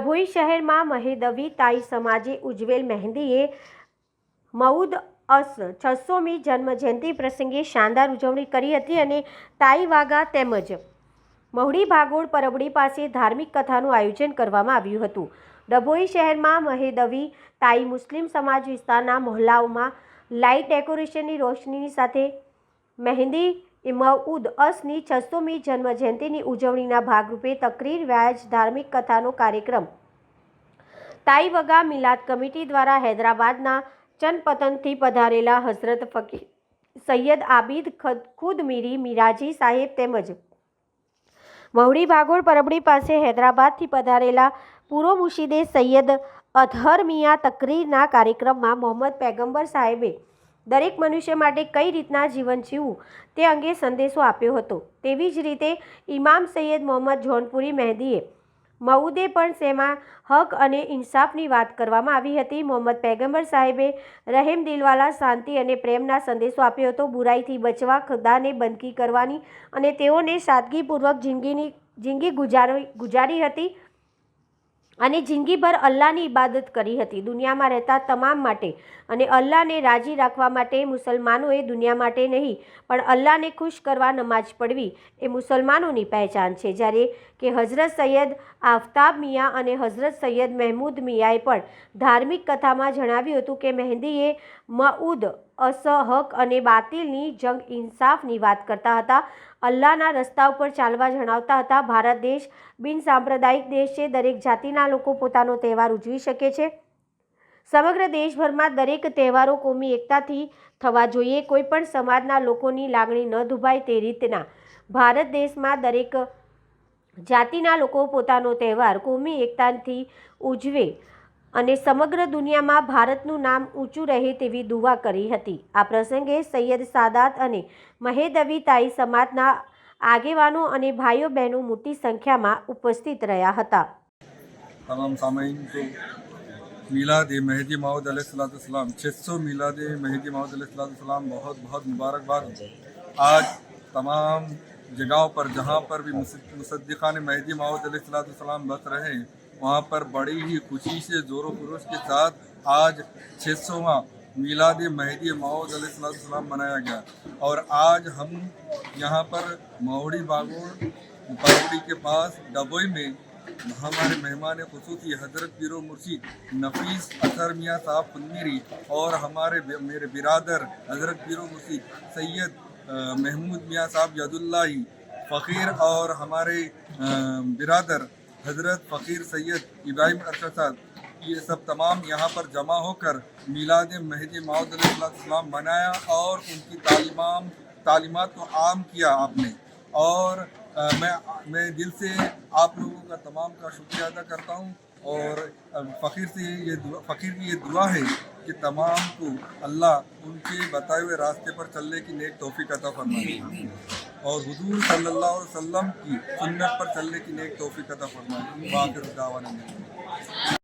ડભોઈ શહેરમાં મહેદવી તાઈ સમાજે ઉજવેલ મહેંદીએ મઉદ અસ છસોમી જન્મજયંતિ પ્રસંગે શાનદાર ઉજવણી કરી હતી અને તાઈ વાગા તેમજ મહુડી ભાગોળ પરબડી પાસે ધાર્મિક કથાનું આયોજન કરવામાં આવ્યું હતું. ડભોઈ શહેરમાં મહેદવી તાઈ મુસ્લિમ સમાજ વિસ્તારના મહોલ્લાઓમાં લાઇટ ડેકોરેશનની રોશનીની સાથે મહેંદી ઇમઉદ અસની છસોમી જન્મજયંતિની ઉજવણીના ભાગરૂપે તકરીર વ્યાજ ધાર્મિક કથાનો કાર્યક્રમ તાઈ વગા મિલાદ કમિટી દ્વારા હૈદરાબાદના ચનપતનથી પધારેલા હઝરત ફકીર સૈયદ આબિદ ખદ- ખુદ મીરી મિરાજી સાહેબ તેમજ મહુડી ભાગોળ પરબડી પાસે હૈદરાબાદથી પધારેલા પૂરો મુશીદે સૈયદ અધહર મિયા તકરીરના કાર્યક્રમમાં મોહમ્મદ પેગંબર સાહેબે દરેક મનુષ્ય માટે કઈ રીતના જીવન જીવવું તે અંગે સંદેશો આપ્યો હતો. તેવી જ રીતે ઇમામ સૈયદ મોહમ્મદ જોનપુરી મહેદીએ મઉદે પણ તેમાં હક અને ઇન્સાફની વાત કરવામાં આવી હતી. મોહમ્મદ પેગમ્બર સાહેબે રહેમ દિલવાલા શાંતિ અને પ્રેમના સંદેશો આપ્યો હતો. બુરાઈથી બચવા, ખુદાને બંદકી કરવાની અને તેઓને સાદગીપૂર્વક જિંદગીની જિંદગી ગુજારવી ગુજારી હતી. અને જિંદગીભર અલ્લાહની ઇબાદત કરી હતી. દુનિયામાં રહેતા તમામ માટે અને અલ્લાહને રાજી રાખવા માટે મુસલમાનોએ દુનિયા માટે નહીં, પણ અલ્લાહને ખુશ કરવા નમાઝ પઢવી એ મુસલમાનોની પહેચાન છે. જ્યારે કે હઝરત સૈયદ આફતાબ મિયા અને હઝરત સૈયદ મહેમૂદ મિયાએ પણ ધાર્મિક કથામાં જણાવ્યું હતું કે મહેંદીએ મઉદ, અસહક અને બાતિલની જંગ ઇન્સાફની વાત કરતા હતા. અલ્લાહના રસ્તા ઉપર ચાલવા જણાવતા હતા, ભારત દેશ બિનસાંપ્રદાયિક દેશ છે, દરેક જાતિના લોકો પોતાનો તહેવાર ઉજવી શકે છે. સમગ્ર દેશભરમાં દરેક તહેવારો કોમી એકતાથી થવા જોઈએ. કોઈ પણ સમાજના લોકોની લાગણી ન દુભાય તે રીતના. ભારત દેશમાં દરેક જાતિના લોકો પોતાનો તહેવાર કોમી એકતાથી ઉજવે અને સમગ્ર દુનિયામાં ભારતનું નામ ઊંચું રહે તેવી દુવા કરી હતી. આ પ્રસંગે સૈયદ સાદાત અને મહેદવી તાઈ સમાજના આગેવાનો અને ભાઈઓ બહેનો મોટી સંખ્યામાં ઉપસ્થિત રહ્યા હતા. تمام سامعین کو میلاد مہدی ماؤد علیہ السلّۃ السلام چھ سو میلاد مہدی ماؤد علیہ السلّۃ السلام بہت بہت مبارکباد۔ آج تمام جگہوں پر، جہاں پر بھی مصدقان مہدی ماؤد علیہ السلّۃ السلام بس رہے ہیں، وہاں پر بڑی ہی خوشی سے، زور و خروش کے ساتھ آج چھ سواں میلاد مہدی ماؤد علیہ السلّۃ السلام منایا گیا۔ اور آج ہم یہاں پر مہوڑی باغوڑ باغڑی کے پاس ڈبوئی میں ہمارے مہمان خصوصی حضرت پیرو مرشید نفیس اثر میاں صاحب پنمیری اور ہمارے میرے برادر حضرت پیرو مرسی سید محمود میاں صاحب ید اللہ فقیر اور ہمارے برادر حضرت فقیر سید ابراہیم ارشد صاحب، یہ سب تمام یہاں پر جمع ہو کر میلاد مہدی ماؤد علیہ السلام بنایا اور ان کی تعلیمات تعلیمات کو عام کیا آپ نے اور میں میں دل سے آپ لوگوں کا تمام کا شکریہ ادا کرتا ہوں اور فقیر سے یہ دعا فقیر کی یہ دعا ہے کہ تمام کو اللہ ان کے بتائے ہوئے راستے پر چلنے کی نیک توفیق عطا فرمائے۔ اور حضور صلی اللہ علیہ وسلم کی سنت پر چلنے کی نیک توفیق عطا فرمائے۔ باقر دعوان